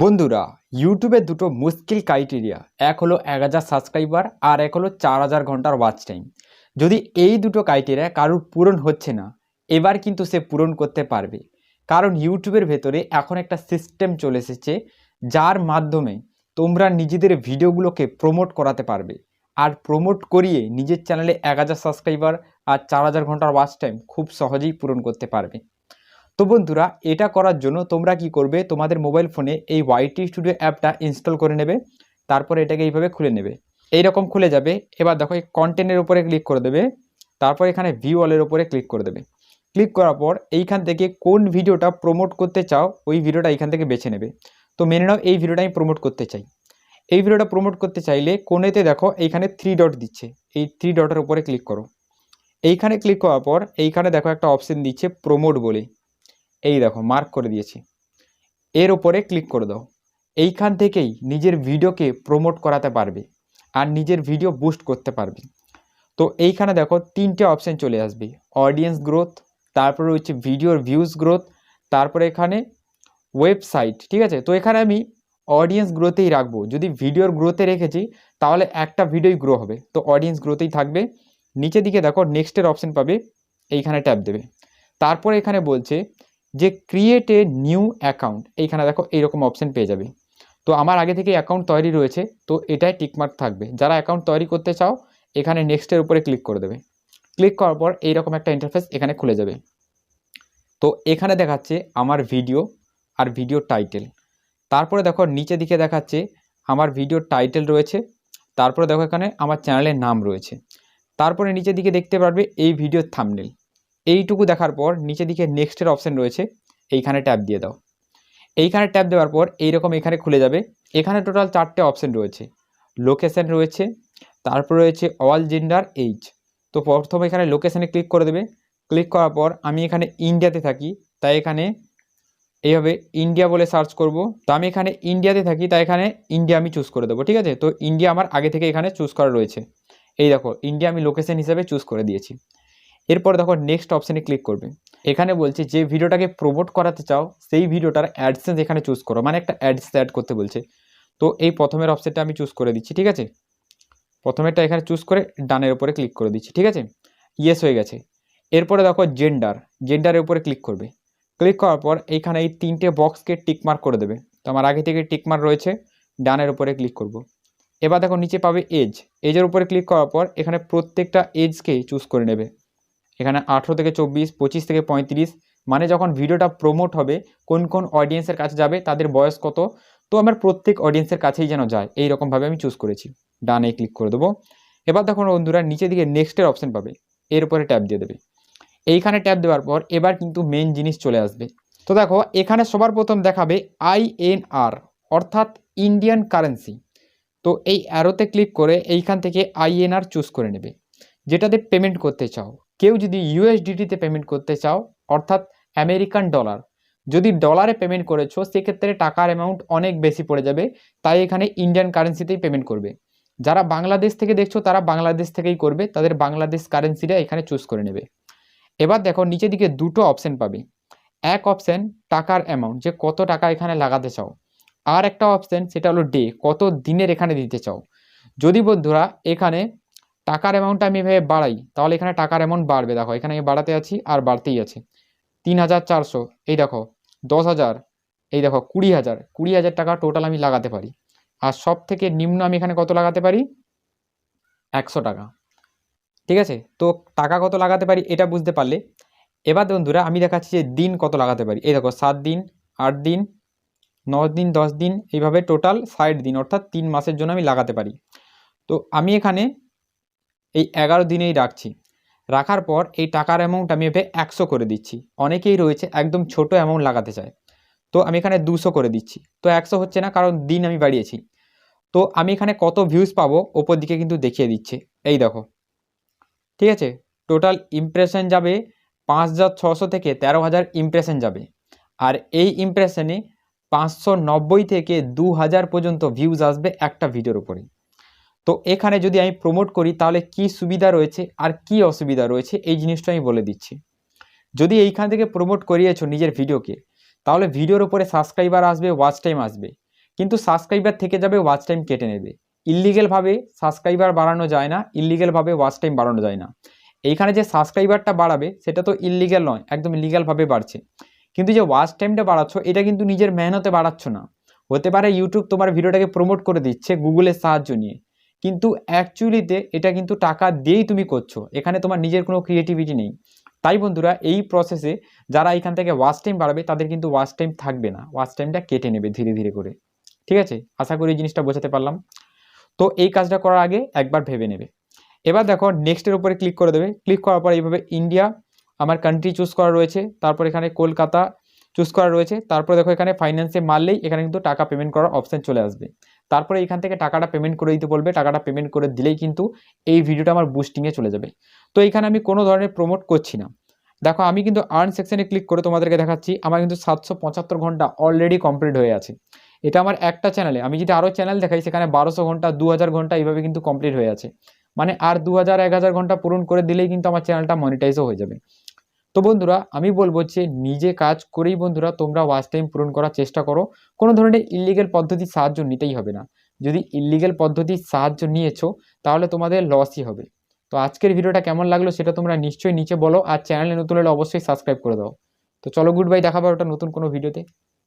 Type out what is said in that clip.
বন্ধুরা ইউটিউবের দুটো মুশকিল ক্রাইটেরিয়া এক হলো এক হাজার সাবস্ক্রাইবার আর এক হলো চার হাজার ঘণ্টার ওয়াচ টাইম যদি এই দুটো ক্রাইটেরিয়া কারোর পূরণ হচ্ছে না, এবার কিন্তু সে পূরণ করতে পারবে। কারণ ইউটিউবের ভেতরে এখন একটা সিস্টেম চলে এসেছে, যার মাধ্যমে তোমরা নিজেদের ভিডিওগুলোকে প্রমোট করাতে পারবে। আর প্রমোট করিয়ে নিজের চ্যানেলে এক হাজার সাবস্ক্রাইবার আর চার হাজার ঘণ্টার ওয়াচ টাইম খুব সহজেই পূরণ করতে পারবে। তো বন্ধুরা, এটা করার জন্য তোমরা কি করবে, তোমাদের মোবাইল ফোনে এই ওয়াইটি স্টুডিও অ্যাপটা ইনস্টল করে নেবে, তারপরে এটাকে এইভাবে খুলে নেবে। এই রকম খুলে যাবে, এবার দেখো এই কন্টেন্টের উপরে ক্লিক করে দেবে, তারপর এখানে ভিউ অলের উপরে ক্লিক করে দেবে। ক্লিক করার পর এইখান থেকে কোন ভিডিওটা প্রমোট করতে চাও, ওই ভিডিওটা এইখান থেকে বেছে নেবে। তো মেনে নাও, এই ভিডিওটা আমি প্রমোট করতে চাই। এই ভিডিওটা প্রমোট করতে চাইলে কোনেতে দেখো, এইখানে থ্রি ডট দিচ্ছে। এই থ্রি ডটের উপরে ক্লিক করো। এইখানে ক্লিক করার পর এইখানে দেখো একটা অপশন দিচ্ছে প্রমোট বলে। এই দেখো মার্ক করে দিয়েছি। এর ওপরে ক্লিক করে দাও। এইখান থেকেই নিজের ভিডিওকে প্রমোট করাতে পারবে আর নিজের ভিডিও বুস্ট করতে পারবে। তো এইখানে দেখো, তিনটে অপশান চলে আসবে। অডিয়েন্স গ্রোথ তারপরে হচ্ছে ভিডিওর ভিউজ গ্রোথ তারপরে এখানে ওয়েবসাইট ঠিক আছে? তো এখানে আমি অডিয়েন্স গ্রোথেই রাখব। যদি ভিডিওর গ্রোথে রেখেছি, তাহলে একটা ভিডিওই গ্রো হবে। তো অডিয়েন্স গ্রোথেই থাকবে। নিচে দিকে দেখো নেক্সটের অপশান পাবে, এইখানে ট্যাপ দেবে। তারপরে এখানে বলছে যে ক্রিয়েট এ নিউ অ্যাকাউন্ট এইখানে দেখো এইরকম অপশান পেয়ে যাবে। তো আমার আগে থেকে অ্যাকাউন্ট তৈরি রয়েছে, তো এটাই টিকমার্ক থাকবে। যারা অ্যাকাউন্ট তৈরি করতে চাও, এখানে নেক্সটের উপরে ক্লিক করে দেবে। ক্লিক করার পর এইরকম একটা ইন্টারফেস এখানে খুলে যাবে। তো এখানে দেখাচ্ছে আমার ভিডিও আর ভিডিও টাইটেল তারপরে দেখো নিচে দিকে দেখাচ্ছে আমার ভিডিও টাইটেল রয়েছে। তারপরে দেখো এখানে আমার চ্যানেলের নাম রয়েছে। তারপরে নিচের দিকে দেখতে পারবে এই ভিডিওর থামনেল এইটুকু দেখার পর নিচে দিকে নেক্সটের অপশান রয়েছে, এইখানে ট্যাপ দিয়ে দাও। এইখানে ট্যাপ দেওয়ার পর এইরকম এখানে খুলে যাবে, এখানে টোটাল চারটে অপশান রয়েছে। লোকেশান রয়েছে, তারপর রয়েছে অল জেন্ডার এইজ তো প্রথমে এখানে লোকেশানে ক্লিক করে দেবে। ক্লিক করার পর আমি এখানে ইন্ডিয়াতে থাকি, তাই এখানে এইভাবে ইন্ডিয়া বলে সার্চ করব। তো আমি এখানে ইন্ডিয়াতে থাকি, তাই এখানে ইন্ডিয়া আমি চুজ করে দেবো, ঠিক আছে? তো ইন্ডিয়া আমার আগে থেকে এখানে চুজ করা রয়েছে। এই দেখো ইন্ডিয়া আমি লোকেশান হিসাবে চুজ করে দিয়েছি। এরপর দেখো নেক্সট অপশানে ক্লিক করবে। এখানে বলছে যে ভিডিওটাকে প্রমোট করাতে চাও, সেই ভিডিওটার অ্যাডসেন্স এখানে চুজ করো। মানে একটা অ্যাডসেন্স অ্যাড করতে বলছে। তো এই প্রথমের অপশানটা আমি চুজ করে দিচ্ছি, ঠিক আছে? প্রথমেরটা এখানে চুজ করে ডানের উপরে ক্লিক করে দিচ্ছি, ঠিক আছে? ইয়েস হয়ে গেছে। এরপরে দেখো জেন্ডার জেন্ডারের উপরে ক্লিক করবে। ক্লিক করার পর এইখানে এই তিনটে বক্সকে টিকমার্ক করে দেবে। তো আমার আগে থেকে টিকমার্ক রয়েছে, ডানের উপরে ক্লিক করব। এবার দেখো নিচে পাবে এজ এজের উপরে ক্লিক করার পর এখানে প্রত্যেকটা এজকে চুজ করে নেবে। এখানে আঠেরো থেকে চব্বিশ, পঁচিশ থেকে পঁয়ত্রিশ মানে যখন ভিডিওটা প্রমোট হবে, কোন কোন অডিয়েন্সের কাছে যাবে, তাদের বয়স কত? তো আমার প্রত্যেক অডিয়েন্সের কাছেই যেন যায় এই রকমভাবে আমি চুজ করেছি। ডানে ক্লিক করে দেবো। এবার দেখুন বন্ধুরা, নিচে দিকে নেক্সটের অপশান পাবে, এর উপরে ট্যাপ দিয়ে দেবে। এইখানে ট্যাপ দেওয়ার পর এবার কিন্তু মেন জিনিস চলে আসবে। তো দেখো, এখানে সবার প্রথম দেখাবে আইএনআর অর্থাৎ ইন্ডিয়ান কারেন্সি তো এই অ্যারোতে ক্লিক করে এইখান থেকে আইএনআর চুজ করে নেবে। যেটাতে পেমেন্ট করতে চাও। কেউ যদি ইউএসডিটিতে পেমেন্ট করতে চাও, অর্থাৎ আমেরিকান ডলার যদি ডলারে পেমেন্ট করেছ, সেক্ষেত্রে টাকার অ্যামাউন্ট অনেক বেশি পড়ে যাবে, তাই এখানে ইন্ডিয়ান কারেন্সিতেই পেমেন্ট করবে। যারা বাংলাদেশ থেকে দেখছ, তারা বাংলাদেশ থেকেই করবে, তাদের বাংলাদেশ কারেন্সিটা এখানে চুজ করে নেবে। এবার দেখো, নিচের দিকে দুটো অপশান পাবে। এক অপশান টাকার অ্যামাউন্ট যে কত টাকা এখানে লাগাতে চাও। আর একটা অপশান সেটা হলো ডে কত দিনের এখানে দিতে চাও। যদি বন্ধুরা, এখানে টাকার অ্যামাউন্টটা আমি এভাবে বাড়াই, তাহলে এখানে টাকার অ্যামাউন্ট বাড়বে। দেখো, এখানে আমি বাড়াতে আছি আর বাড়তেই আছে। তিন হাজার চারশো, এই দেখো, দশ হাজার, এই দেখো, কুড়ি হাজার কুড়ি হাজার টাকা টোটাল আমি লাগাতে পারি। আর সব থেকে নিম্ন আমি এখানে কত লাগাতে পারি? একশো টাকা। ঠিক আছে? তো টাকা কত লাগাতে পারি এটা বুঝতে পারলে? এবার বন্ধুরা, আমি দেখাচ্ছি যে দিন কত লাগাতে পারি। এই দেখো, সাত দিন, আট দিন ন দিন, দশ দিন, এইভাবে টোটাল ষাট দিন, অর্থাৎ তিন মাসের জন্য আমি লাগাতে পারি। তো আমি এখানে এই এগারো দিনেই রাখছি। রাখার পর এই টাকার অ্যামাউন্ট আমি এভাবে একশো করে দিচ্ছি। অনেকেই রয়েছে একদম ছোট অ্যামাউন্ট লাগাতে চায়। তো আমি এখানে দুশো করে দিচ্ছি। তো একশো হচ্ছে না, কারণ দিন আমি বাড়িয়েছি। তো আমি এখানে কত ভিউজ পাবো ওপর দিকে কিন্তু দেখিয়ে দিচ্ছে। এই দেখো। ঠিক আছে? টোটাল ইমপ্রেশন যাবে পাঁচ হাজার ছশো থেকে তেরো হাজার ইমপ্রেশন যাবে। আর এই ইমপ্রেশনে পাঁচশো নব্বই থেকে দু হাজার পর্যন্ত ভিউজ আসবে একটা ভিডিওর উপরে তো এখানে যদি আমি প্রমোট করি, তাহলে কি সুবিধা রয়েছে আর কি অসুবিধা রয়েছে? এই জিনিসটা আমি বলে দিচ্ছি। যদি এইখান থেকে প্রমোট করিয়েছো নিজের ভিডিওকে, তাহলে ভিডিওর উপরে সাবস্ক্রাইবার আসবে ওয়াচ টাইম আসবে। কিন্তু সাবস্ক্রাইবার থেকে যাবে ওয়াচ টাইম কেটে নেবে। ইলিগেলভাবে সাবস্ক্রাইবার বাড়ানো যায় না ইলিগেলভাবে ওয়াচ টাইম বাড়ানো যায় না। এইখানে যে সাবস্ক্রাইবারটা বাড়াবে, সেটা তো ইলিগেল নয়, একদম লিগ্যালভাবে বাড়ছে। কিন্তু যে ওয়াচ টাইমটা বাড়াচ্ছ, এটা কিন্তু নিজের মেহনতে বাড়াচ্ছ না। হতে পারে ইউটিউব তোমার ভিডিওটাকে প্রমোট করে দিচ্ছে গুগলের সাহায্য নিয়ে। কিন্তু অ্যাকচুয়ালিতে এটা কিন্তু টাকা দিয়েই তুমি করছ। এখানে তোমার নিজের কোনো ক্রিয়েটিভিটি নেই। তাই বন্ধুরা, এই প্রসেসে যারা এখান থেকে ওয়াচ টাইম বাড়াবে, তাদের কিন্তু ওয়াচ টাইম থাকবে না। ওয়াচ টাইমটা কেটে নেবে ধীরে ধীরে করে। ঠিক আছে? আশা করি এই জিনিসটা বোঝাতে পারলাম। তো এই কাজটা করার আগে একবার ভেবে নেবে। এবার দেখো নেক্সটের উপরে ক্লিক করে দেবে। ক্লিক করার পর এইভাবে ইন্ডিয়া আমার কান্ট্রি চুজ করা রয়েছে। তারপর এখানে কলকাতা চুজ করা রয়েছে। তারপরে দেখো এখানে ফাইন্যান্সে মারলেই এখানে কিন্তু টাকা পেমেন্ট করার অপশান চলে আসবে। তারপরে এখান থেকে টাকাটা পেমেন্ট করে দিতে বলবে, টাকাটা পেমেন্ট করে দিলেই কিন্তু এই ভিডিওটা আমার বুস্টিংয়ে চলে যাবে। তো এখানে আমি কোনো ধরনের প্রমোট করছি না। দেখো আমি কিন্তু আর্ন সেকশনে ক্লিক করে তোমাদেরকে দেখাচ্ছি, আমার কিন্তু সাতশো পঁচাত্তর ঘণ্টা অলরেডি কমপ্লিট হয়ে আছে। এটা আমার একটা চ্যানেলে আমি যদি আরও চ্যানেল দেখাই, সেখানে বারোশো ঘণ্টা দু হাজার ঘণ্টা এইভাবে কিন্তু কমপ্লিট হয়ে আছে। মানে আর দু হাজার এক হাজার ঘণ্টা পূরণ করে দিলেই কিন্তু আমার চ্যানেলটা মনিটাইজও হয়ে যাবে। তো বন্ধুরা, আমি বলব যে নিজে কাজ করেই বন্ধুরা তোমরা ওয়াচ টাইম পূরণ করার চেষ্টা করো। কোনো ধরনের ইলিগেল পদ্ধতির সাহায্য নিতেই হবে না। যদি ইলিগেল পদ্ধতির সাহায্য নিয়েছো, তাহলে তোমাদের লসই হবে। তো আজকের ভিডিওটা কেমন লাগল সেটা তোমরা নিশ্চয়ই নিচে বলো, আর চ্যানেলে নতুন হলে অবশ্যই সাবস্ক্রাইব করে দাও। তো চলো গুড বাই দেখাবো ওটা নতুন কোনো ভিডিওতে